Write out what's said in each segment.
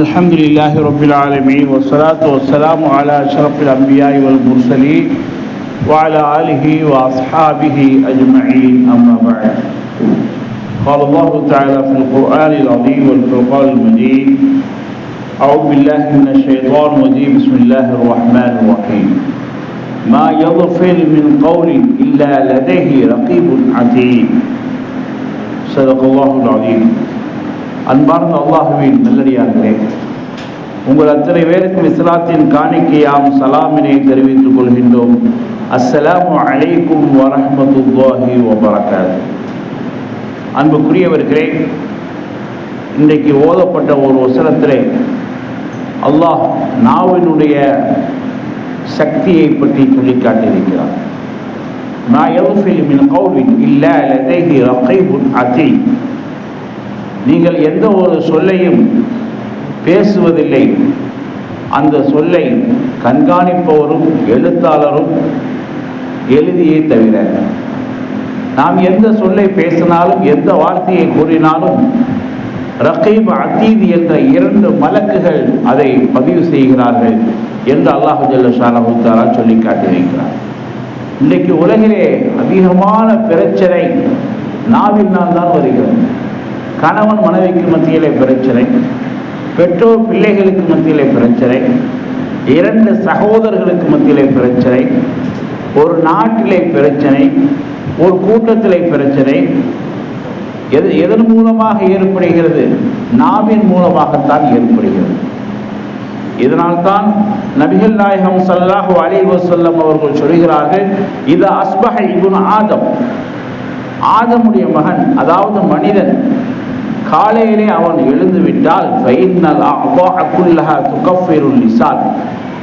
الحمد لله رب العالمين والصلاة والسلام على أشرف الأنبياء والمرسلين وعلى آله وأصحابه أجمعين أما بعد قال الله تعالى في القرآن العظيم والفرقان المجيد أعوذ بالله من الشيطان الرجيم بسم الله الرحمن الرحيم ما يظفر من قول إلا لديه رقيب عتيد صدق الله العظيم அன்பார்ந்த அல்லாஹுவின் நல்லடியார்களே உங்கள் அத்தனை பேருக்கும் இஸ்லாத்தின் காணிக்கையாம் சலாமினை தெரிவித்துக் கொள்கின்றோம். அஸ்ஸலாமு அலைக்கும் வரஹமத்துல்லாஹி வபரகாத். அன்புக்குரியவர்களே இன்றைக்கு ஓதப்பட்ட ஒரு வசனத்திலே அல்லாஹ் நாவினுடைய சக்தியை பற்றி சொல்லி காட்டியிருக்கிறார் நான் எவ்வளோ இல்லை லதைஹி ரக்கைபுன் அத்தீ நீங்கள் எந்த ஒரு சொல்லையும் பேசுவதில்லை. அந்த சொல்லை கண்காணிப்பவரும் எழுத்தாளரும் எழுதியே தவிர நாம் எந்த சொல்லை பேசினாலும் எந்த வார்த்தையை கூறினாலும் ரகீப் அத்தீது என்ற இரண்டு மலக்குகள் அதை பதிவு செய்கிறார்கள் என்று அல்லாஹு ஜல்ல சொல்லி காட்டியிருக்கிறார். இன்றைக்கு உலகிலே அதிகமான பிரச்சனை நாவினால் தான் வருகிறது. கணவன் மனைவிக்கு மத்தியிலே பிரச்சனை பெற்றோர் பிள்ளைகளுக்கு மத்தியிலே பிரச்சனை இரண்டு சகோதரர்களுக்கு மத்தியிலே பிரச்சனை ஒரு நாட்டிலே பிரச்சனை ஒரு கூட்டத்திலே பிரச்சனை. எது எதன் மூலமாக ஏற்படுகிறது? நாவின் மூலமாகத்தான் ஏற்படுகிறது. இதனால்தான் நபிகள் நாயகம் சல்லாஹூ அலி வசல்லம் அவர்கள் சொல்கிறார்கள் இது அஸ்பஹ இபுன் ஆதம். ஆதமுடைய மகன் அதாவது மனிதன் காலையிலே அவன் எழுந்து விட்டால்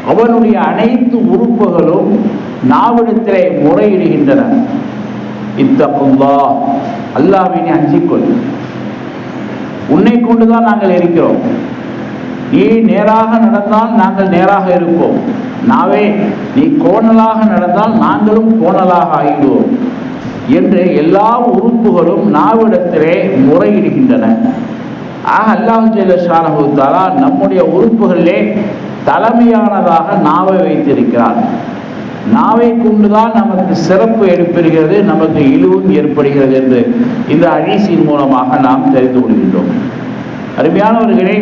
அவனுடைய அனைத்து உறுப்புகளும் நாவிடத்திலே முறையிடுகின்றன. இத்தகுல்லா. அல்லாவினை அஞ்சிக்கொள். உன்னை கொண்டுதான் நாங்கள் இருக்கிறோம். நீ நேராக நடந்தால் நாங்கள் நேராக இருப்போம். நாவே நீ கோணலாக நடந்தால் நாங்களும் கோணலாக ஆகிடுவோம். என்று எல்லா உறுப்புகளும் நாவிடத்திலே முறையிடுகின்றன. ஆக அல்லாஹ் ஜெயலஷானகுத்தாரா நம்முடைய உறுப்புகளிலே தலைமையானதாக நாவை வைத்திருக்கிறார். நாவை கொண்டுதான் நமக்கு சிறப்பு ஏற்படுகிறது நமக்கு இழிவும் ஏற்படுகிறது என்று இந்த அழிசியின் மூலமாக நாம் தெரிந்து கொள்கின்றோம். அருமையானவர்களே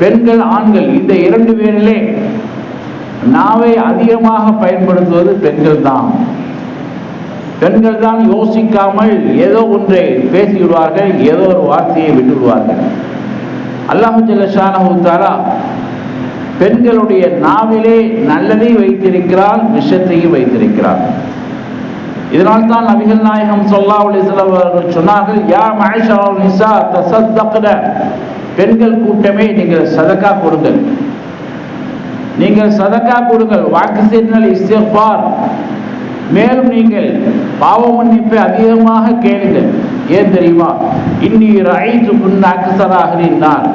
பெண்கள் ஆண்கள் இந்த இரண்டு பேரிலே நாவை அதிகமாக பயன்படுத்துவது பெண்கள் தான் பெண்கள் தான் யோசிக்காமல் ஏதோ ஒன்றை பேசிவிடுவார்கள் ஏதோ ஒரு வார்த்தையை விட்டுவிடுவார்கள். அல்லாஹு ஜல்லஷானஹூத்தாரா பெண்களுடைய நாவிலே நல்லதை வைத்திருக்கிறார் விஷத்தையும் வைத்திருக்கிறார் இதனால் தான் நபிகள் நாயகம் சொல்லா அவர்கள் சொன்னார்கள் யா மஹஷா நிசா தசத்தக்ன பெண்கள் கூட்டமே நீங்கள் சதக்கா கொடுங்கள். நீங்கள் சதக்கா கொடுங்கள். வாக்கு சின்னல் இஸ்திஃபார் மேலும் நீங்கள் பாவ மன்னிப்பை அதிகமாக கேளுங்கள். ஏன் தெரியுமா? இன்னி ஐந்து அக்சராக நான்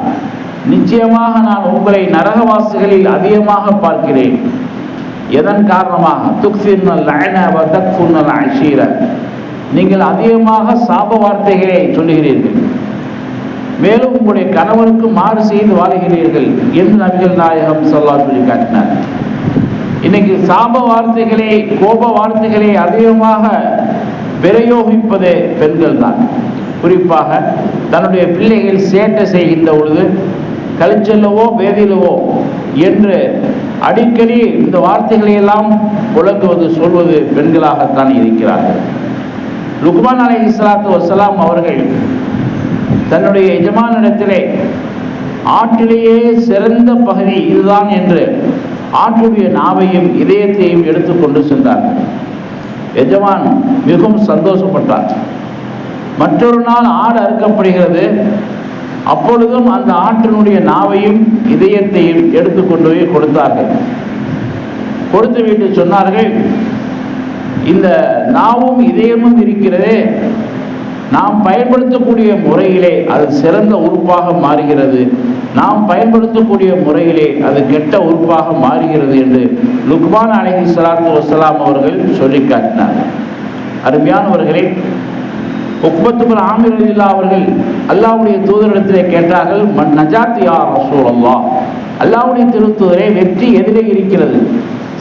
நிச்சயமாக நான் உங்களை நரகவாசிகளில் அதிகமாக பார்க்கிறேன். எதன் காரணமாக? துக்சின்னல் தக்ஃபுன்னல் அஷீர. நீங்கள் அதிகமாக சாப வார்த்தைகளை சொல்லுகிறீர்கள். மேலும் உங்களுடைய கணவனுக்கு மாறு செய்து வாழுகிறீர்கள் என்று நபிகள் நாயகம் சொல்லா சொல்லி காட்டினார். இன்னைக்கு சாப வார்த்தைகளை கோப வார்த்தைகளை அதிகமாக பிரயோகிப்பது பெண்கள் தான் குறிப்பாக தன்னுடைய பிள்ளைகள் சேட்டை செய்கின்ற பொழுது கழிச்சல்லவோ வேதிலவோ என்று அடிக்கடி இந்த வார்த்தைகளை எல்லாம் புழங்குவது சொல்வது பெண்களாகத்தான் இருக்கிறார்கள். லுக்மான் அலை இஸ்லாத்து வசலாம் அவர்கள் தன்னுடைய எஜமானிடத்திலே ஆற்றிலேயே சிறந்த பகுதி இதுதான் என்று ஆற்றுடைய நாவையும் இதயத்தையும் எடுத்துக்கொண்டு சென்றார். எஜமான் மிகவும் சந்தோஷப்பட்டார். மற்றொரு நாள் ஆடு அறுக்கப்படுகிறது. அப்பொழுதும் அந்த ஆற்றினுடைய நாவையும் இதயத்தையும் எடுத்துக்கொண்டு போய் கொடுத்தார்கள். கொடுத்து விட்டு சொன்னார்கள் இந்த நாவும் இதயமும் இருக்கிறதே. நாம் பயன்படுத்தக்கூடிய முறையிலே அது சிறந்த உறுப்பாக மாறுகிறது. நாம் பயன்படுத்தக்கூடிய முறையிலே அது கெட்ட உறுப்பாக மாறுகிறது என்று லுக்மான் அலஹி சலாத்து வசலாம் அவர்கள் சொல்லி காட்டினார். அருமையானவர்களே உப்பத்துபுல் ஆமிர் இல்லா அவர்கள் அல்லாவுடைய தூதரிடத்திலே கேட்டார்கள் மன் நஜாத் யா அல்லாவுடைய திருத்தூதரே வெற்றி எதிரே இருக்கிறது.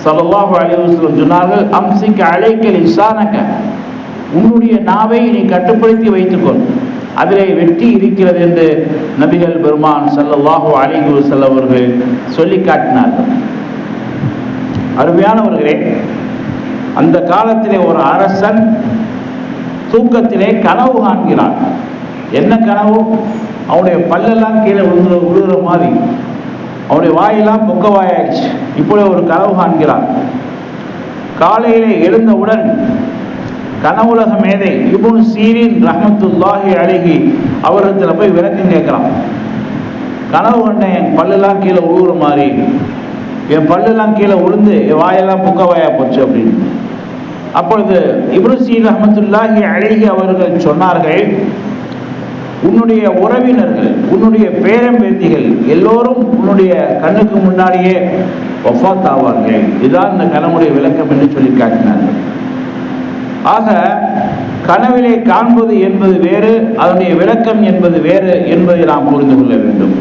சல்லல்லாஹு அலிவசலம் சொன்னார்கள் அம்சிக்க அழைக்கல் இசானக்க உன்னுடைய நாவை நீ கட்டுப்படுத்தி வைத்துக்கொள். அதிலே வெற்றி இருக்கிறது என்று நபிகள் பெருமான் செல்லவாக அலைஹி செல்லவர்கள் அவர்கள் சொல்லி காட்டினார்கள். அருமையானவர்களே அந்த காலத்திலே ஒரு அரசன் தூக்கத்திலே கனவு காண்கிறான். என்ன கனவு? அவனுடைய பல்லெல்லாம் கீழே விழுகிற விழுகிற மாதிரி. அவனுடைய வாயெல்லாம் பொக்க வாயாயிடுச்சு. இப்படி ஒரு கனவு காண்கிறான். காலையிலே எழுந்தவுடன் கனவுலக மேதை இபுன் சீரின் ரஹமத்துல்லாஹி அழகி அவரிடத்துல போய் விளக்கம் கேட்கிறான். கனவு கண்டேன் என் பல்லெல்லாம் கீழே உழுகுற மாதிரி. என் பல்லெல்லாம் கீழே விழுந்து என் வாயெல்லாம் புக்க வாயா போச்சு அப்படின்னு. அப்பொழுது இப்ருசீன் ரஹமத்துல்லாஹி அழகி அவர்கள் சொன்னார்கள் உன்னுடைய உறவினர்கள் உன்னுடைய பேரம்பேத்திகள் எல்லோரும் உன்னுடைய கண்ணுக்கு முன்னாடியே ஒஃபாத் ஆவார்கள். இதுதான் இந்த கனவுடைய விளக்கம் என்று சொல்லி காட்டினார்கள். ஆக கனவிலே காண்பது என்பது வேறு அதனுடைய விளக்கம் என்பது வேறு என்பதை நாம் புரிந்து கொள்ள வேண்டும்.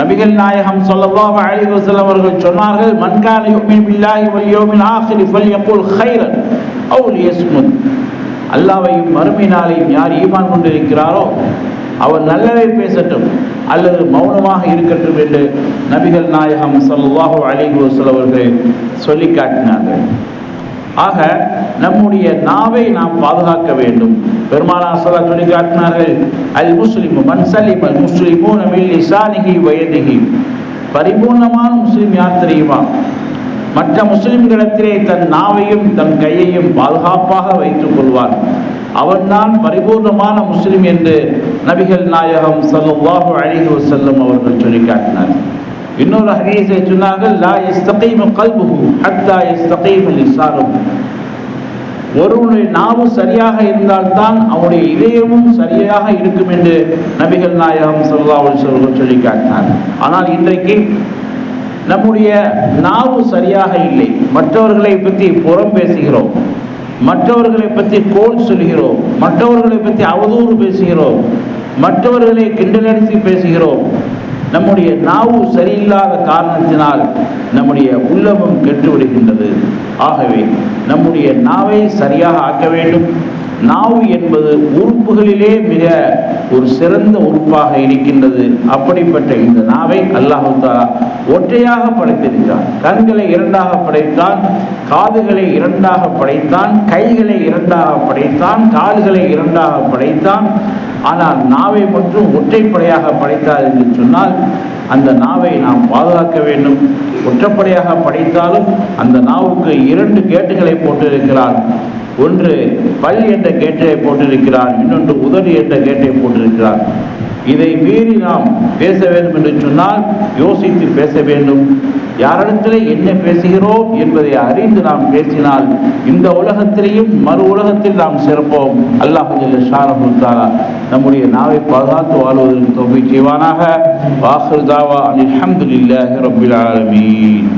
நபிகள் நாயகம் ஸல்லல்லாஹு அலைஹி வஸல்லம் அவர்கள் சொன்னார்கள் மன் கான யுமின் பில்லாஹி வல் யௌமில் ஆখির ஃபல்யகுல் கைரன் அவ் யார் ஈமான் கொண்டிருக்கிறாரோ அவர் நல்லதை பேசட்டும் அல்லது மௌனமாக இருக்கட்டும் என்று நபிகள் நாயகம் ஸல்லல்லாஹு அலைஹி அவர்கள் சொல்லி காட்டினார்கள். ஆக நம்முடைய நாவை நாம் பாதுகாக்க வேண்டும். பெருமானா சொல்ல சொல்லி காட்டினார்கள் அல் முஸ்லிம் மன்சலிம் அல் முஸ்லிமோ மில் லிசானிஹி பரிபூர்ணமான முஸ்லிம் யார் தெரியுமா? மற்ற முஸ்லிம்களிடத்திலே தன் நாவையும் தன் கையையும் பாதுகாப்பாக வைத்துக் கொள்வார் அவன்தான் பரிபூர்ணமான முஸ்லிம் என்று நபிகள் நாயகம் ஸல்லல்லாஹு அலைஹி செல்லும் அவர்கள் சொல்லி காட்டினார் இன்னொரு ஹதீஸை சொன்னார்கள் லா யஸ்தகீமு கல்புஹு ஹத்தா யஸ்தகீமு லிசானுஹு ஒருவனுடைய நாவும் சரியாக இருந்தால்தான் அவனுடைய இதயமும் சரியாக இருக்கும் என்று நபிகள் நாயகம் சொல்லாவல் அலைஹி சொல்லி காட்டினார். ஆனால் இன்றைக்கு நம்முடைய நாவு சரியாக இல்லை. மற்றவர்களை பற்றி புறம் பேசுகிறோம். மற்றவர்களை பற்றி கோல் சொல்கிறோம். மற்றவர்களை பற்றி அவதூறு பேசுகிறோம். மற்றவர்களை கிண்டலடித்து பேசுகிறோம். நம்முடைய நாவு சரியில்லாத காரணத்தினால் நம்முடைய உள்ளமும் கெட்டு விடுகின்றது ஆகவே நம்முடைய நாவை சரியாக ஆக்க வேண்டும். நாவு என்பது உறுப்புகளிலே மிக ஒரு சிறந்த உறுப்பாக இருக்கின்றது. அப்படிப்பட்ட இந்த நாவை அல்லாஹு தாலா ஒற்றையாக படைத்திருக்கிறான். கண்களை இரண்டாக படைத்தான் காதுகளை இரண்டாக படைத்தான் கைகளை இரண்டாக படைத்தான் கால்களை இரண்டாக படைத்தான். ஆனால் நாவை மட்டும் ஒற்றைப்படையாக படைத்தார் என்று சொன்னால் அந்த நாவை நாம் பாதுகாக்க வேண்டும். ஒற்றைப்படையாக படைத்தாலும் அந்த நாவுக்கு இரண்டு கேட்டுகளை போட்டிருக்கிறார். ஒன்று பல் என்ற கேட்டை போட்டிருக்கிறார் இன்னொன்று உதடு என்ற கேட்டை போட்டிருக்கிறார். இதை மீறி நாம் பேச வேண்டும் என்று சொன்னால் யோசித்து பேச வேண்டும். யாரிடத்திலே என்ன பேசுகிறோம் என்பதை அறிந்து நாம் பேசினால் இந்த உலகத்திலேயும் மறு உலகத்தில் நாம் சிறப்போம். அல்லாஹு ஷாரஹுத்தாலா நம்முடைய நாவை பாதுகாத்து வாழ்வதற்கு தொகை செய்வானாக. வாசல் தாவா அல்ஹம்துலில்லாஹி ரப்பில் ஆலமீன்.